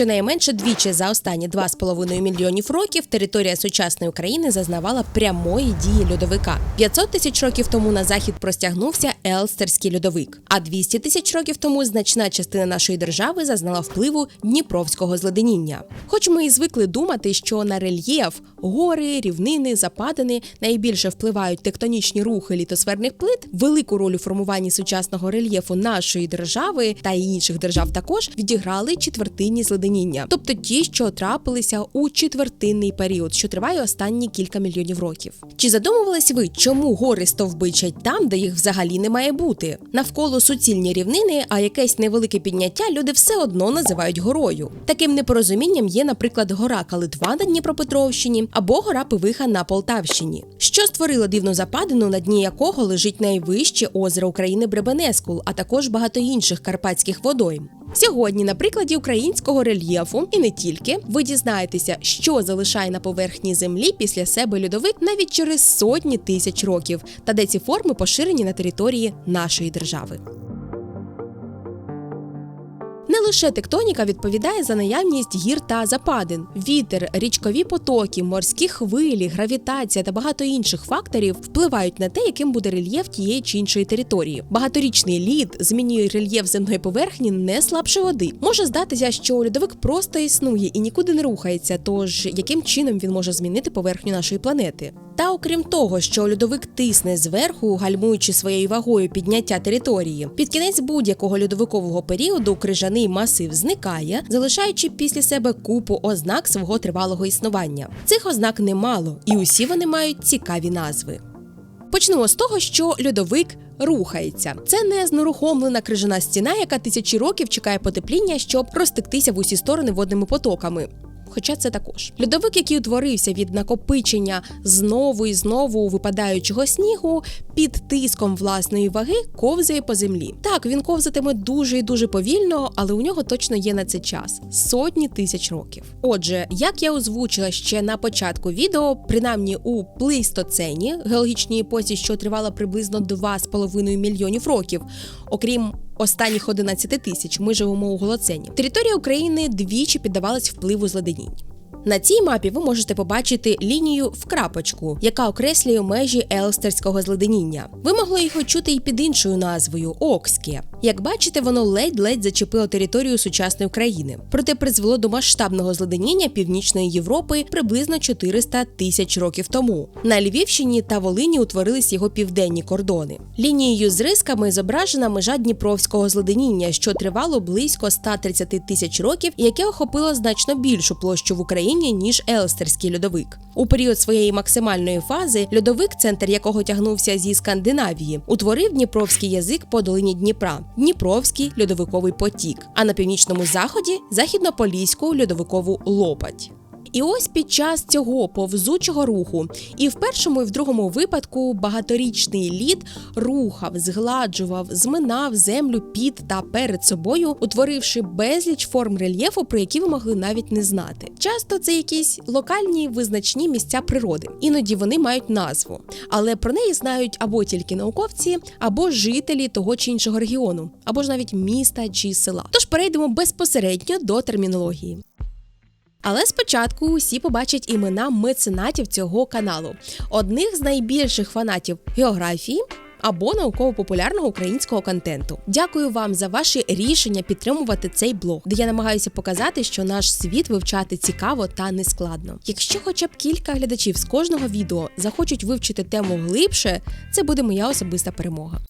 Щонайменше двічі за останні 2,5 мільйонів років територія сучасної України зазнавала прямої дії льодовика. 500 тисяч років тому на захід простягнувся Елстерський льодовик, а 200 тисяч років тому значна частина нашої держави зазнала впливу Дніпровського зледеніння. Хоч ми і звикли думати, що на рельєф гори, рівнини, западини найбільше впливають тектонічні рухи літосферних плит, велику роль у формуванні сучасного рельєфу нашої держави та інших держав також відіграли четвертинні зледеніння, тобто ті, що трапилися у четвертинний період, що триває останні кілька мільйонів років. Чи задумувались ви, чому гори стовбичать там, де їх взагалі не має бути? Навколо суцільні рівнини, а якесь невелике підняття люди все одно називають горою. Таким непорозумінням є, наприклад, гора Калитва на Дніпропетровщині або гора Пивиха на Полтавщині, що створило дивну западину, на дні якого лежить найвище озеро України Бребенескул, а також багато інших карпатських водойм. Сьогодні, на прикладі українського рельєфу, і не тільки, ви дізнаєтеся, що залишає на поверхні землі після себе льодовик навіть через сотні тисяч років, та де ці форми поширені на території нашої держави. Не лише тектоніка відповідає за наявність гір та западин. Вітер, річкові потоки, морські хвилі, гравітація та багато інших факторів впливають на те, яким буде рельєф тієї чи іншої території. Багаторічний лід змінює рельєф земної поверхні не слабше води. Може здатися, що льодовик просто існує і нікуди не рухається. Тож яким чином він може змінити поверхню нашої планети? Та окрім того, що льодовик тисне зверху, гальмуючи своєю вагою підняття території, під кінець будь-якого льодовикового періоду крижаний масив зникає, залишаючи після себе купу ознак свого тривалого існування. Цих ознак немало, і усі вони мають цікаві назви. Почнемо з того, що льодовик рухається. Це не знерухомлена крижана стіна, яка тисячі років чекає потепління, щоб розтектися в усі сторони водними потоками. Хоча це також льодовик, який утворився від накопичення знову і знову випадаючого снігу, під тиском власної ваги ковзає по землі. Так, він ковзатиме дуже і дуже повільно, але у нього точно є на це час сотні тисяч років. Отже, як я озвучила ще на початку відео, принаймні у плейстоцені, геологічній епосі, що тривала приблизно 2,5 мільйонів років, окрім останніх 11 тисяч ми живемо у голоцені. Територія України двічі піддавалась впливу зледенінь. На цій мапі ви можете побачити лінію в крапочку, яка окреслює межі Елстерського зледеніння. Ви могли його чути і під іншою назвою Окське. Як бачите, воно ледь-ледь зачепило територію сучасної України, проте призвело до масштабного зледеніння Північної Європи приблизно 400 тисяч років тому. На Львівщині та Волині утворились його південні кордони. Лінією з рисками зображена межа Дніпровського зледеніння, що тривало близько 130 тисяч років, яке охопило значно більшу площу в Україні ніж Елстерський льодовик. У період своєї максимальної фази льодовик, центр якого тягнувся зі Скандинавії, утворив Дніпровський язик по долині Дніпра. Дніпровський льодовиковий потік, а на північному заході західнополіську льодовикову лопать. І ось під час цього повзучого руху, і в першому і в другому випадку багаторічний лід рухав, згладжував, зминав землю під та перед собою, утворивши безліч форм рельєфу, про які ви могли навіть не знати. Часто це якісь локальні визначні місця природи, іноді вони мають назву, але про неї знають або тільки науковці, або жителі того чи іншого регіону, або ж навіть міста чи села. Тож перейдемо безпосередньо до термінології. Але спочатку усі побачать імена меценатів цього каналу, одних з найбільших фанатів географії. Або науково-популярного українського контенту. Дякую вам за ваше рішення підтримувати цей блог, де я намагаюся показати, що наш світ вивчати цікаво та нескладно. Якщо хоча б кілька глядачів з кожного відео захочуть вивчити тему глибше, це буде моя особиста перемога.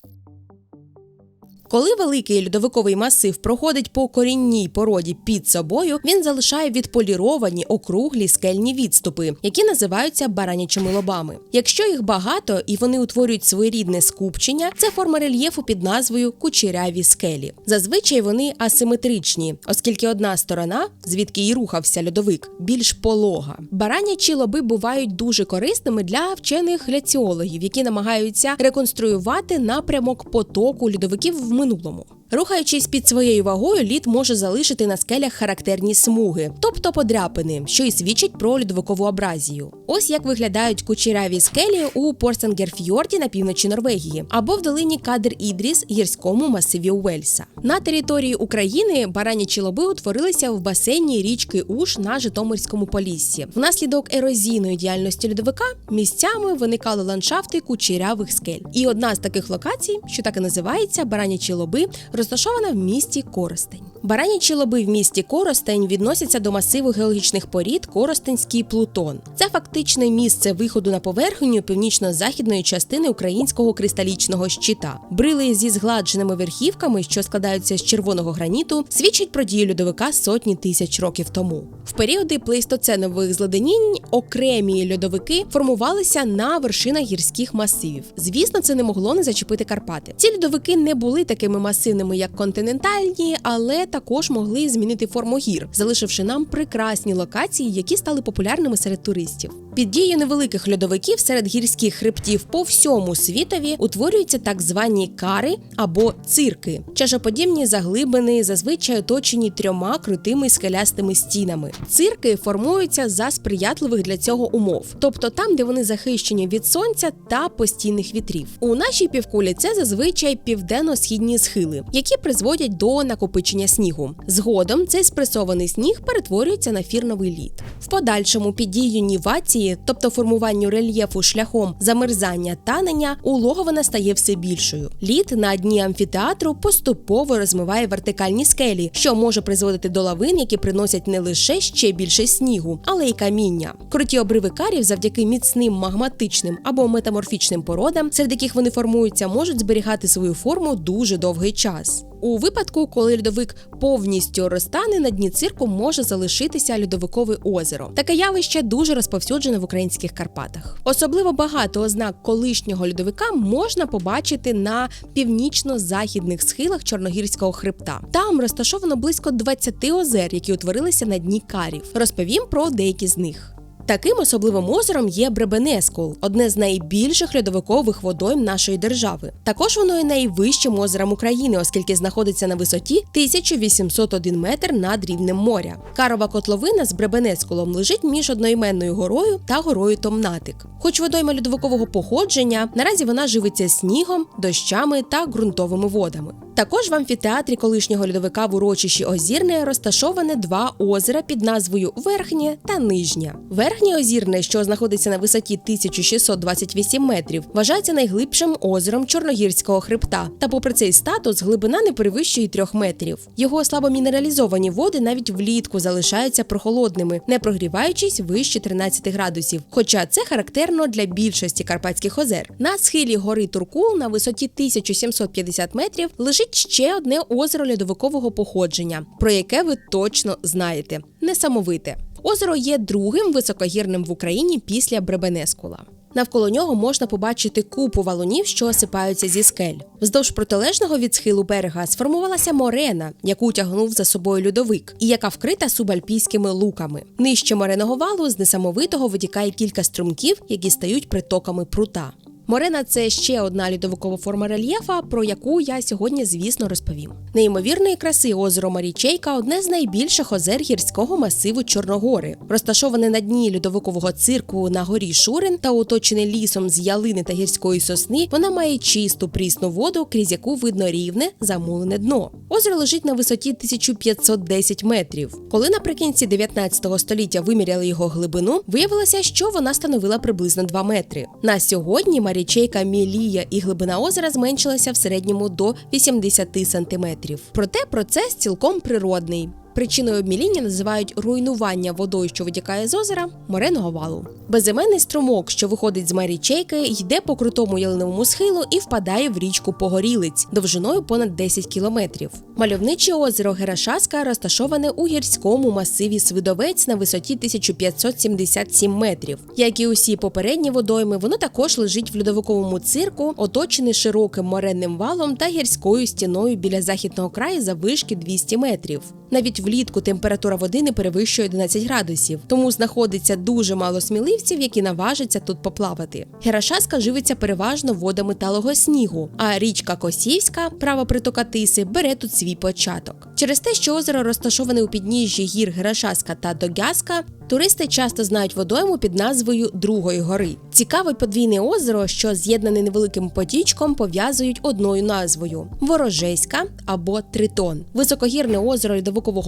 Коли великий льодовиковий масив проходить по корінній породі під собою, він залишає відполіровані округлі скельні відступи, які називаються баранячими лобами. Якщо їх багато і вони утворюють своєрідне скупчення, це форма рельєфу під назвою кучеряві скелі. Зазвичай вони асиметричні, оскільки одна сторона, звідки й рухався льодовик, більш полога. Баранячі лоби бувають дуже корисними для вчених гляціологів, які намагаються реконструювати напрямок потоку льодовиків в минулому. Рухаючись під своєю вагою, лід може залишити на скелях характерні смуги, тобто подряпини, що і свідчить про льодовикову абразію. Ось як виглядають кучеряві скелі у Порсенгерфьорді на півночі Норвегії або в долині Кадр Ідріс гірському масиві Уельса. На території України баранячі лоби утворилися в басейні річки Уш на Житомирському поліссі. Внаслідок ерозійної діяльності льодовика місцями виникали ландшафти кучерявих скель. І одна з таких локацій, що так і називається Баранячі лоби, розташована в місті Коростень. Баранячі лоби в місті Коростень відносяться до масиву геологічних порід Коростенський Плутон. Це фактичне місце виходу на поверхню північно-західної частини українського кристалічного щита. Брили зі згладженими верхівками, що складаються з червоного граніту, свідчать про дію льодовика сотні тисяч років тому. В періоди плейстоценових зледенінь окремі льодовики формувалися на вершинах гірських масивів. Звісно, це не могло не зачепити Карпати. Ці льодовики не були такими масивними, як континентальні, але також могли змінити форму гір, залишивши нам прекрасні локації, які стали популярними серед туристів. Під дією невеликих льодовиків серед гірських хребтів по всьому світові утворюються так звані кари або цирки, чашоподібні заглибини, зазвичай оточені трьома крутими скелястими стінами. Цирки формуються за сприятливих для цього умов, тобто там, де вони захищені від сонця та постійних вітрів. У нашій півкулі це зазвичай південно-східні схили, які призводять до накопичення снігу. Згодом цей спресований сніг перетворюється на фірновий лід. В подальшому під дією нівації, тобто формуванню рельєфу шляхом замерзання танення, улоговина стає все більшою. Лід на дні амфітеатру поступово розмиває вертикальні скелі, що може призводити до лавин, які приносять не лише ще більше снігу, але й каміння. Круті обриви карів завдяки міцним магматичним або метаморфічним породам, серед яких вони формуються, можуть зберігати свою форму дуже довгий час. У випадку, коли льодовик повністю розтане, на дні цирку може залишитися льодовикове озеро. Таке явище дуже розповсюджене в українських Карпатах. Особливо багато ознак колишнього льодовика можна побачити на північно-західних схилах Чорногірського хребта. Там розташовано близько 20 озер, які утворилися на дні карів. Розповім про деякі з них. Таким особливим озером є Бребенескул, одне з найбільших льодовикових водойм нашої держави. Також воно є найвищим озером України, оскільки знаходиться на висоті 1801 метр над рівнем моря. Карова котловина з Бребенескулом лежить між одноіменною горою та горою Томнатик. Хоч водойма льодовикового походження, наразі вона живиться снігом, дощами та ґрунтовими водами. Також в амфітеатрі колишнього льодовика в урочищі Озірне розташоване два озера під назвою Верхнє та Нижнє. Верхнє озірне, що знаходиться на висоті 1628 метрів, вважається найглибшим озером Чорногірського хребта. Та, попри цей статус, глибина не перевищує 3 метрів. Його слабомінералізовані води навіть влітку залишаються прохолодними, не прогріваючись вище 13 градусів. Хоча це характерно для більшості карпатських озер. На схилі гори Туркул на висоті 1750 метрів лежить ще одне озеро льодовикового походження, про яке ви точно знаєте несамовите. Озеро є другим високогірним в Україні після Бребенескула. Навколо нього можна побачити купу валунів, що осипаються зі скель. Вздовж протилежного від схилу берега сформувалася морена, яку тягнув за собою льодовик, і яка вкрита субальпійськими луками. Нижче мореного валу з несамовитого витікає кілька струмків, які стають притоками прута. Морена це ще одна льодовикова форма рельєфа, про яку я сьогодні, звісно, розповім. Неймовірної краси озеро Марічейка одне з найбільших озер гірського масиву Чорногори, розташоване на дні льодовикового цирку на горі Шурин та оточене лісом з ялини та гірської сосни. Вона має чисту прісну воду, крізь яку видно рівне замулене дно. Озеро лежить на висоті 1510 метрів. Коли наприкінці 19 століття виміряли його глибину, виявилося, що вона становила приблизно 2 метри. На сьогодні Марічейка Мілія і глибина озера зменшилася в середньому до 80 сантиметрів. Проте процес цілком природний. Причиною обміління називають руйнування водою, що витікає з озера, мореного валу. Безіменний струмок, що виходить з Марічейки, йде по крутому ялиновому схилу і впадає в річку Погорілиць довжиною понад 10 кілометрів. Мальовниче озеро Герашаска розташоване у гірському масиві Свидовець на висоті 1577 метрів. Як і усі попередні водойми, воно також лежить в льодовиковому цирку, оточений широким моренним валом та гірською стіною біля західного краю заввишки 200 метрів. Навіть навіть влітку температура води не перевищує 11 градусів, тому знаходиться дуже мало сміливців, які наважаться тут поплавати. Герашаска живиться переважно водами талого снігу, а річка Косівська, права притока Тиси, бере тут свій початок. Через те, що озеро розташоване у підніжжі гір Герашаска та Догяска, туристи часто знають водойму під назвою Другої гори. Цікаве подвійне озеро, що з'єднане невеликим потічком, пов'язують одною назвою Ворожеська або Тритон. Високогірне озеро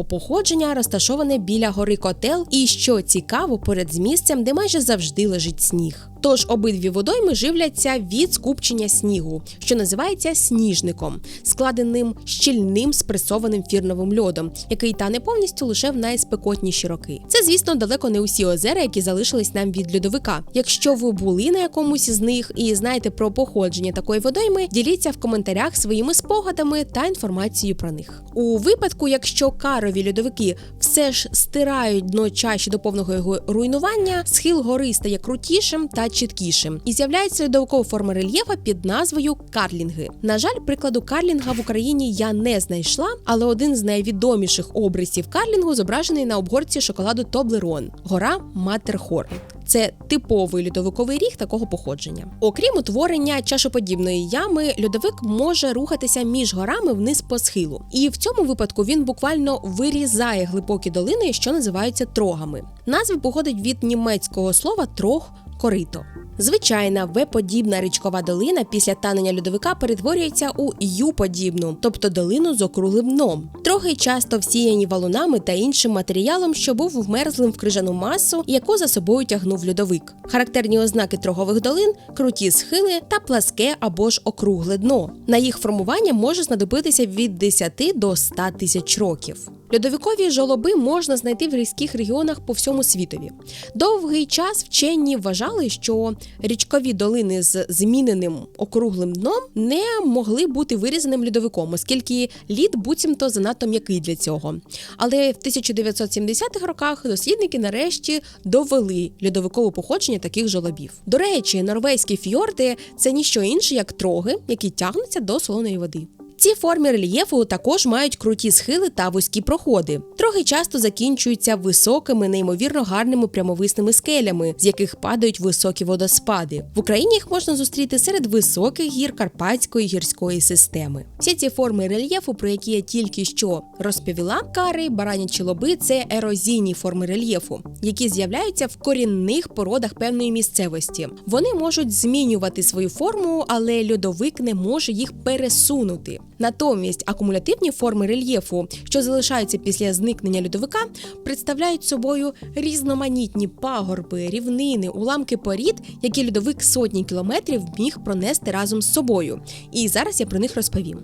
льодовикового походження розташоване біля гори Котел, і що цікаво, поряд з місцем, де майже завжди лежить сніг. Тож обидві водойми живляться від скупчення снігу, що називається сніжником, складеним щільним спресованим фірновим льодом, який тане повністю лише в найспекотніші роки. Це, звісно, далеко не усі озера, які залишились нам від льодовика. Якщо ви були на якомусь із них і знаєте про походження такої водойми, діліться в коментарях своїми спогадами та інформацією про них. У випадку, якщо карові льодовики все ж стирають дно чаші до повного його руйнування, схил гори стає крутішим та чіткішим і з'являється льодовикова форма рельєфа під назвою карлінги. На жаль, прикладу карлінга в Україні я не знайшла, але один з найвідоміших обрисів карлінгу зображений на обгорці шоколаду Тоблерон гора Матерхорн. Це типовий льодовиковий ріг такого походження. Окрім утворення чашоподібної ями, льодовик може рухатися між горами вниз по схилу, і в цьому випадку він буквально вирізає глибокі долини, що називаються трогами. Назва походить від німецького слова трог корито. Звичайна В-подібна річкова долина після танення льодовика перетворюється у Ю-подібну, тобто долину з округлим дном. Троги часто всіяні валунами та іншим матеріалом, що був вмерзлим в крижану масу, яку за собою тягнув льодовик. Характерні ознаки трогових долин круті схили та пласке або ж округле дно. На їх формування може знадобитися від 10 до 100 тисяч років. Льодовикові жолоби можна знайти в гірських регіонах по всьому світові. Довгий час вчені вважали, що річкові долини з зміненим округлим дном не могли бути вирізаним льодовиком, оскільки лід буцімто занадто м'який для цього. Але в 1970-х роках дослідники нарешті довели льодовикове походження таких жолобів. До речі, норвезькі фьорди це ніщо інше, як троги, які тягнуться до солоної води. Ці форми рельєфу також мають круті схили та вузькі проходи. Трохи часто закінчуються високими, неймовірно гарними прямовисними скелями, з яких падають високі водоспади. В Україні їх можна зустріти серед високих гір Карпатської гірської системи. Всі ці форми рельєфу, про які я тільки що розповіла, кари, баранячі лоби це ерозійні форми рельєфу, які з'являються в корінних породах певної місцевості. Вони можуть змінювати свою форму, але льодовик не може їх пересунути. Натомість акумулятивні форми рельєфу, що залишаються після зникнення льодовика, представляють собою різноманітні пагорби, рівнини, уламки порід, які льодовик сотні кілометрів міг пронести разом з собою. І зараз я про них розповім.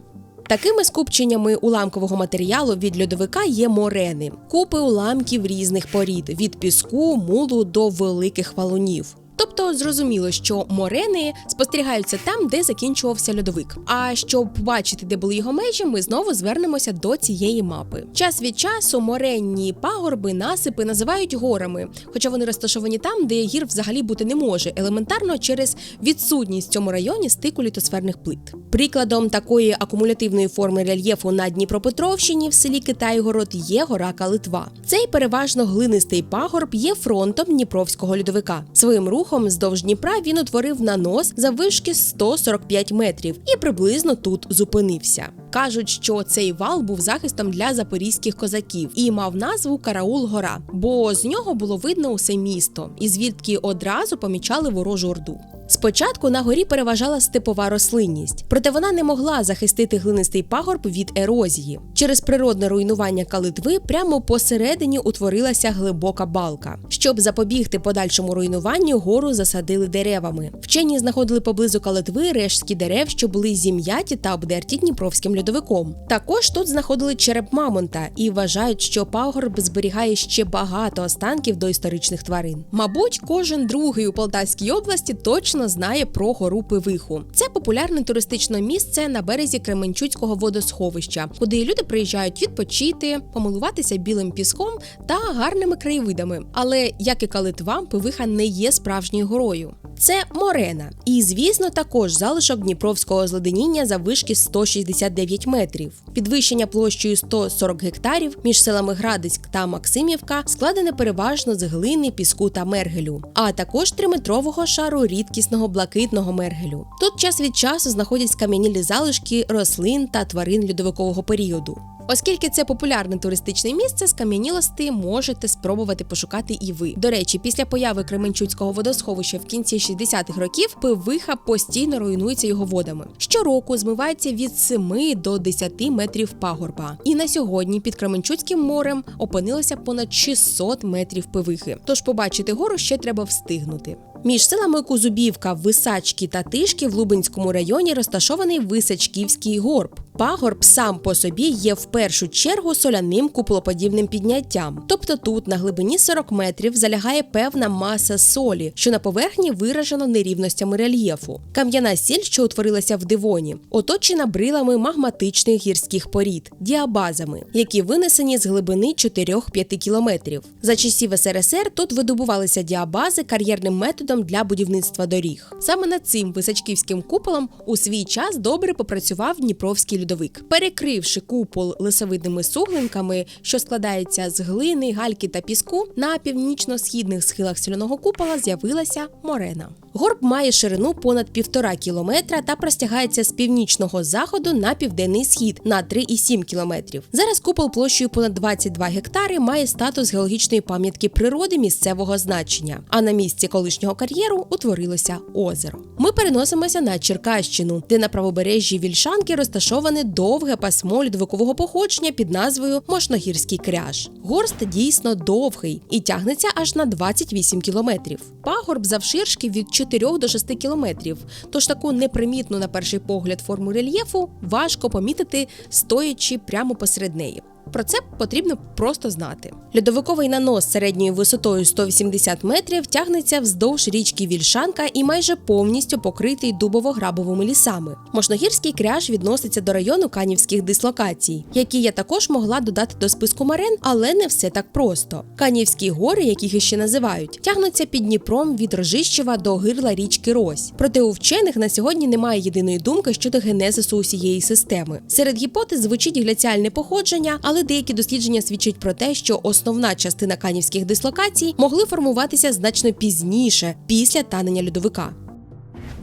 Такими скупченнями уламкового матеріалу від льодовика є морени, купи уламків різних порід від піску, мулу до великих валунів. Тобто зрозуміло, що морени спостерігаються там, де закінчувався льодовик. А щоб бачити, де були його межі, ми знову звернемося до цієї мапи. Час від часу моренні пагорби, насипи називають горами, хоча вони розташовані там, де гір взагалі бути не може, елементарно через відсутність в цьому районі стику літосферних плит. Прикладом такої акумулятивної форми рельєфу на Дніпропетровщині в селі Китайгород є гора Калитва. Цей переважно глинистий пагорб є фронтом Дніпровського льодовика. Своїм рухом рухом здовж Дніпра він утворив нанос заввишки 145 метрів і приблизно тут зупинився. Кажуть, що цей вал був захистом для запорізьких козаків і мав назву Караул Гора, бо з нього було видно усе місто, і звідки одразу помічали ворожу орду. Спочатку на горі переважала степова рослинність, проте вона не могла захистити глинистий пагорб від ерозії. Через природне руйнування калитви прямо посередині утворилася глибока балка. Щоб запобігти подальшому руйнуванню, гору засадили деревами. Вчені знаходили поблизу калитви рештки дерев, що були зім'яті та обдерті дніпровським льодовиком. Також тут знаходили череп мамонта і вважають, що пагорб зберігає ще багато останків доісторичних тварин. Мабуть, кожен другий у Полтавській області точно знає про гору Пивиху. Це популярне туристичне місце на березі Кременчуцького водосховища, куди люди приїжджають відпочити, помилуватися білим піском та гарними краєвидами. Але як і Калитва, Пивиха не є справжньою горою. Це морена, і звісно, також залишок дніпровського зледеніння заввишки 169 метрів. Підвищення площею 140 гектарів між селами Градиськ та Максимівка складене переважно з глини, піску та мергелю, а також триметрового шару рідкісного блакитного мергелю. Тут час від часу знаходять скам'янілі залишки рослин та тварин льодовикового періоду. Оскільки це популярне туристичне місце, скам'янілості можете спробувати пошукати і ви. До речі, після появи Кременчуцького водосховища в кінці 60-х років пивиха постійно руйнується його водами. Щороку змивається від 7 до 10 метрів пагорба. І на сьогодні під Кременчуцьким морем опинилося понад 600 метрів пивихи. Тож побачити гору ще треба встигнути. Між селами Кузубівка, Висачки та Тишки в Лубенському районі розташований Висачківський горб. Пагорб сам по собі є в першу чергу соляним куполоподібним підняттям. Тобто тут на глибині 40 метрів залягає певна маса солі, що на поверхні виражено нерівностями рельєфу. Кам'яна сіль, що утворилася в дивоні, оточена брилами магматичних гірських порід, діабазами, які винесені з глибини 4-5 кілометрів. За часів СРСР тут видобувалися діабази кар'єрним методом для будівництва доріг. Саме над цим висачківським куполом у свій час добре попрацював Дніпровський льодовик, перекривши купол лисовидними суглинками, що складається з глини, гальки та піску. На північно-східних схилах соляного купола з'явилася морена. Горб має ширину понад півтора кілометра та простягається з північного заходу на південний схід на 3,7 кілометрів. Зараз купол площею понад 22 гектари має статус геологічної пам'ятки природи місцевого значення. А на місці колишнього кар'єру утворилося озеро. Ми переносимося на Черкащину, де на правобережжі Вільшанки розташоване довге пасмо льодовикового походження під назвою Мошногірський кряж. Горст дійсно довгий і тягнеться аж на 28 кілометрів. Пагорб завширшки від 4 до 6 кілометрів. Тож таку непримітну на перший погляд форму рельєфу важко помітити, стоячи прямо посеред неї. Про це потрібно просто знати. Льодовиковий нанос середньою висотою 180 метрів тягнеться вздовж річки Вільшанка і майже повністю покритий дубово-грабовими лісами. Мошногірський кряж відноситься до району канівських дислокацій, які я також могла додати до списку марен, але не все так просто. Канівські гори, яких іще називають, тягнуться під Дніпром від Рожищева до гирла річки Рось. Проте у вчених на сьогодні немає єдиної думки щодо генезису усієї системи. Серед гіпотез звучить гляціальне походження, але деякі дослідження свідчать про те, що основна частина канівських дислокацій могли формуватися значно пізніше, після танення льодовика.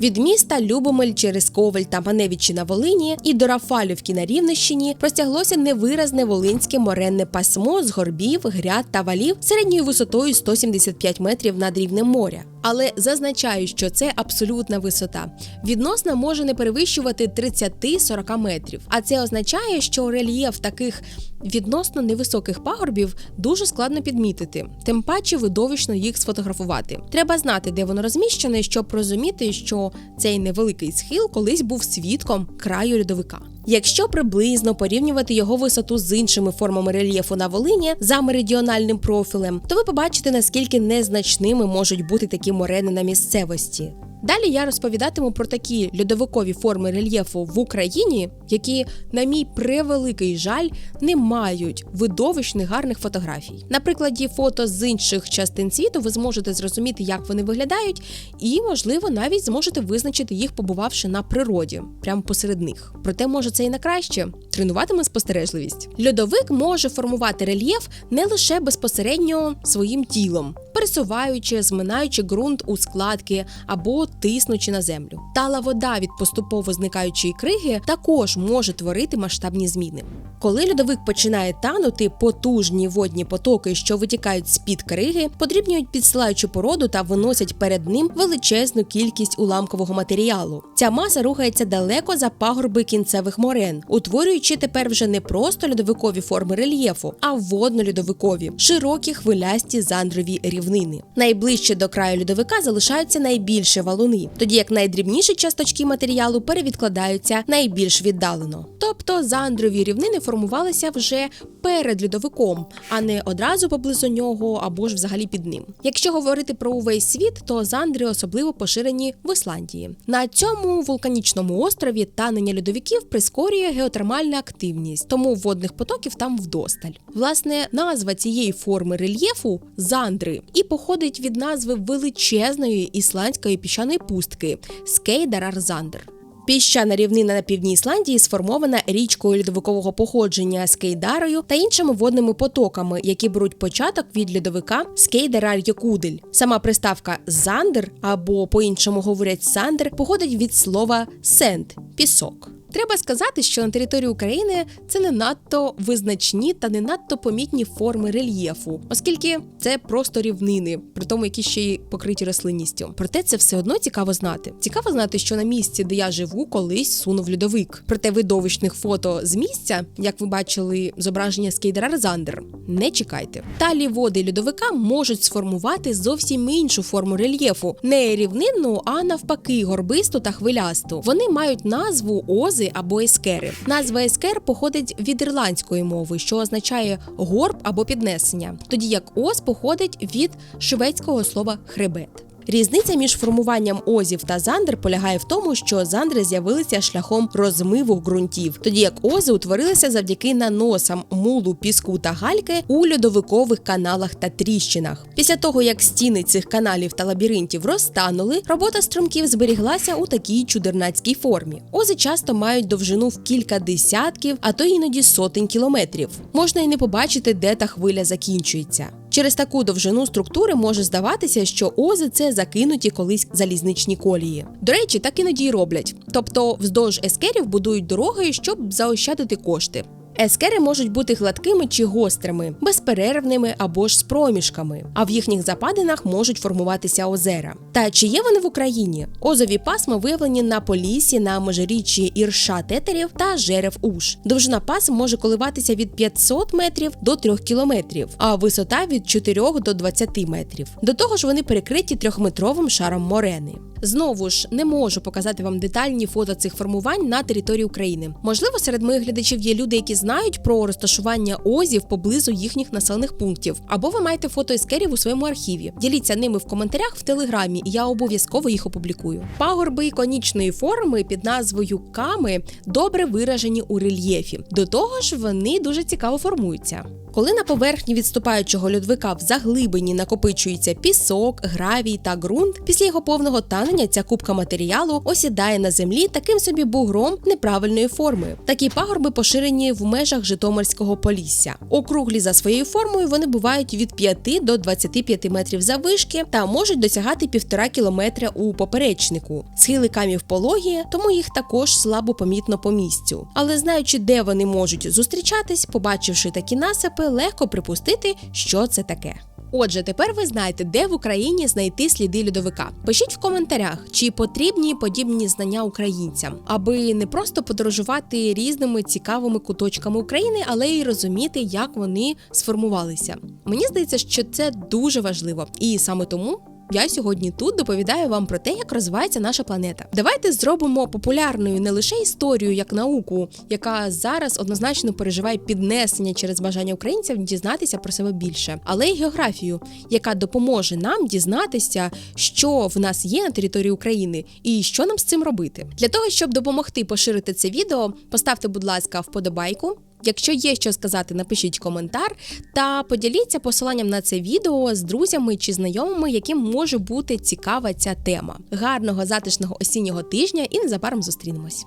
Від міста Любомель через Коваль та Маневичі на Волині і до Рафалівки на Рівненщині простяглося невиразне волинське моренне пасмо з горбів, гряд та валів середньою висотою 175 метрів над рівнем моря. Але зазначаю, що це абсолютна висота. Відносна може не перевищувати 30-40 метрів. А це означає, що рельєф таких відносно невисоких пагорбів дуже складно підмітити, тим паче видовищно їх сфотографувати. Треба знати, де воно розміщене, щоб розуміти, що цей невеликий схил колись був свідком краю льодовика. Якщо приблизно порівнювати його висоту з іншими формами рельєфу на Волині за меридіональним профілем, то ви побачите наскільки незначними можуть бути такі морени на місцевості. Далі я розповідатиму про такі льодовикові форми рельєфу в Україні, які, на мій превеликий жаль, не мають видовищних гарних фотографій. На прикладі фото з інших частин світу ви зможете зрозуміти, як вони виглядають, і, можливо, навіть зможете визначити їх, побувавши на природі, прямо посеред них. Проте, може, це і на краще тренуватиме спостережливість. Льодовик може формувати рельєф не лише безпосередньо своїм тілом, пересуваючи, зминаючи ґрунт у складки або тиснучи на землю. Тала вода від поступово зникаючої криги також може творити масштабні зміни. Коли льодовик починає танути, потужні водні потоки, що витікають з під криги, подрібнюють підсилаючу породу та виносять перед ним величезну кількість уламкового матеріалу. Ця маса рухається далеко за пагорби кінцевих морен, утворюючи тепер вже не просто льодовикові форми рельєфу, а водно-льодовикові, широкі хвилясті зандрові рівнини. Найближче до краю льодовика залишаються найбільші валуни, тоді як найдрібніші часточки матеріалу перевідкладаються найбільш віддалено. Тобто зандрові рівнини формувалися вже перед льодовиком, а не одразу поблизу нього або ж взагалі під ним. Якщо говорити про увесь світ, то зандри особливо поширені в Ісландії. На цьому вулканічному острові танення льодовиків прискорює геотермальна активність, тому водних потоків там вдосталь. Власне, назва цієї форми рельєфу зандри і походить від назви величезної ісландської піщаної пустки Скейдарарзандр. Піщана рівнина на півдні Ісландії сформована річкою льодовикового походження Скейдарою та іншими водними потоками, які беруть початок від льодовика Скейдарар-Якудель. Сама приставка зандер або по-іншому говорять сандер походить від слова сенд пісок. Треба сказати, що на території України це не надто визначні та не надто помітні форми рельєфу, оскільки це просто рівнини, при тому, які ще й покриті рослинністю. Проте це все одно цікаво знати. Цікаво знати, що на місці, де я живу, колись сунув льодовик. Проте видовищних фото з місця, як ви бачили, зображення скейдера Резандер, не чекайте. Талі води льодовика можуть сформувати зовсім іншу форму рельєфу, не рівнинну, а навпаки, горбисту та хвилясту. Вони мають назву ози або ескери. Назва ескер походить від ірландської мови, що означає горб або піднесення, тоді як ос походить від шведського слова хребет. Різниця між формуванням озів та зандр полягає в тому, що зандри з'явилися шляхом розмиву ґрунтів, тоді як ози утворилися завдяки наносам мулу, піску та гальки у льодовикових каналах та тріщинах. Після того, як стіни цих каналів та лабіринтів розтанули, робота струмків зберіглася у такій чудернацькій формі. Ози часто мають довжину в кілька десятків, а то іноді сотень кілометрів. Можна й не побачити, де та хвиля закінчується. Через таку довжину структури може здаватися, що ози це закинуті колись залізничні колії. До речі, так іноді й роблять. Тобто, вздовж ескерів будують дороги, щоб заощадити кошти. Ескери можуть бути гладкими чи гострими, безперервними або ж з проміжками, а в їхніх западинах можуть формуватися озера. Та чи є вони в Україні? Озові пасми виявлені на полісі на межиріччі ірша тетерів та жерев уш. Довжина пасм може коливатися від 500 метрів до 3 кілометрів, а висота від 4 до 20 метрів. До того ж, вони перекриті трьохметровим шаром морени. Знову ж не можу показати вам детальні фото цих формувань на території України. Можливо, серед моїх глядачів є люди, які знають про розташування озів поблизу їхніх населених пунктів, або ви маєте фото ескерів у своєму архіві. Діліться ними в коментарях в телеграмі, і я обов'язково їх опублікую. Пагорби конічної форми під назвою ками добре виражені у рельєфі. До того ж, вони дуже цікаво формуються. Коли на поверхні відступаючого льодовика в заглибині накопичується пісок, гравій та ґрунт, після його повного танення ця кубка матеріалу осідає на землі таким собі бугром неправильної форми. Такі пагорби поширені в межах Житомирського полісся. Округлі за своєю формою вони бувають від 5 до 25 метрів заввишки та можуть досягати півтора кілометра у поперечнику. Схили камів пологі, тому їх також слабо помітно по місцю. Але знаючи, де вони можуть зустрічатись, побачивши такі насипи, легко припустити, що це таке. Отже, тепер ви знаєте, де в Україні знайти сліди льодовика. Пишіть в коментарях, чи потрібні подібні знання українцям, аби не просто подорожувати різними цікавими куточками України, але й розуміти, як вони сформувалися. Мені здається, що це дуже важливо, і саме тому. Я сьогодні тут доповідаю вам про те, як розвивається наша планета. Давайте зробимо популярною не лише історію як науку, яка зараз однозначно переживає піднесення через бажання українців дізнатися про себе більше, але й географію, яка допоможе нам дізнатися, що в нас є на території України і що нам з цим робити. Для того щоб допомогти поширити це відео, поставте, будь ласка, вподобайку. Якщо є що сказати, напишіть коментар та поділіться посиланням на це відео з друзями чи знайомими, яким може бути цікава ця тема. Гарного затишного осіннього тижня і незабаром зустрінемось.